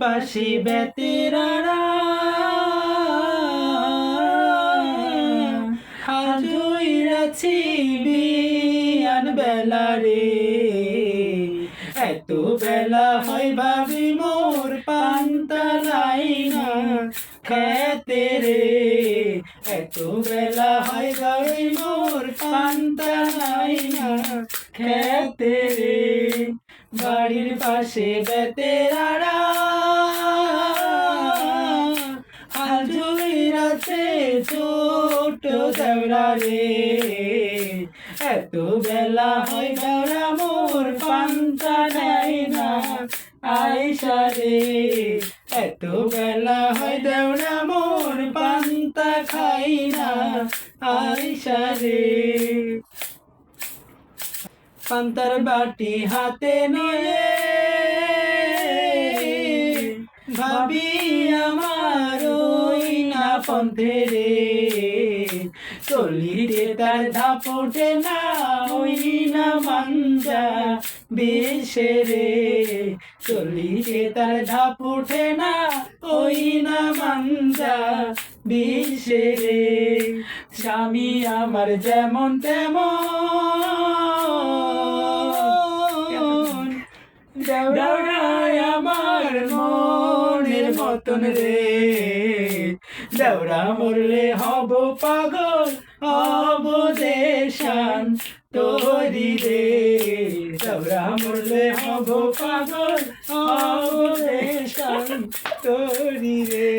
পাশে বেতেরারা হাজুইরাছি বিয়ান বেলা রে। এত বেলা হয় ভাবি মোর পান্তা নাই খেতে রে। এত বেলা হয় ভাবি মোর পান্তা নাই না খেতে বাড়ির পাশে বেতেরারা আজুইরাছে ছোট দেওরা রে। এত বেলা হয় দেওরা মোর পান্তা নাই না আয়সা রে। এত বেলা হয় দেওরা মোর পান্তা খাই না আয়সা রে। পান্তার বাটি হাতে নয়ে ভাবি আমার না পন্থে রে। চলিতে তার ধাপ ওঠে না ওই না মাঞ্জা বেশে রে। চলিতে তার ধাপ ওঠে না ওই না মাঞ্জা বেশে রে। স্বামী আমার যেমন তেমন দৌড়ায় আমার মনের মতন রে। দৌড়া মরলে হব পাগল, হব যে শান তোরি রে। দৌড়া মরলে হব পাগল, হব যে শান তোরি রে।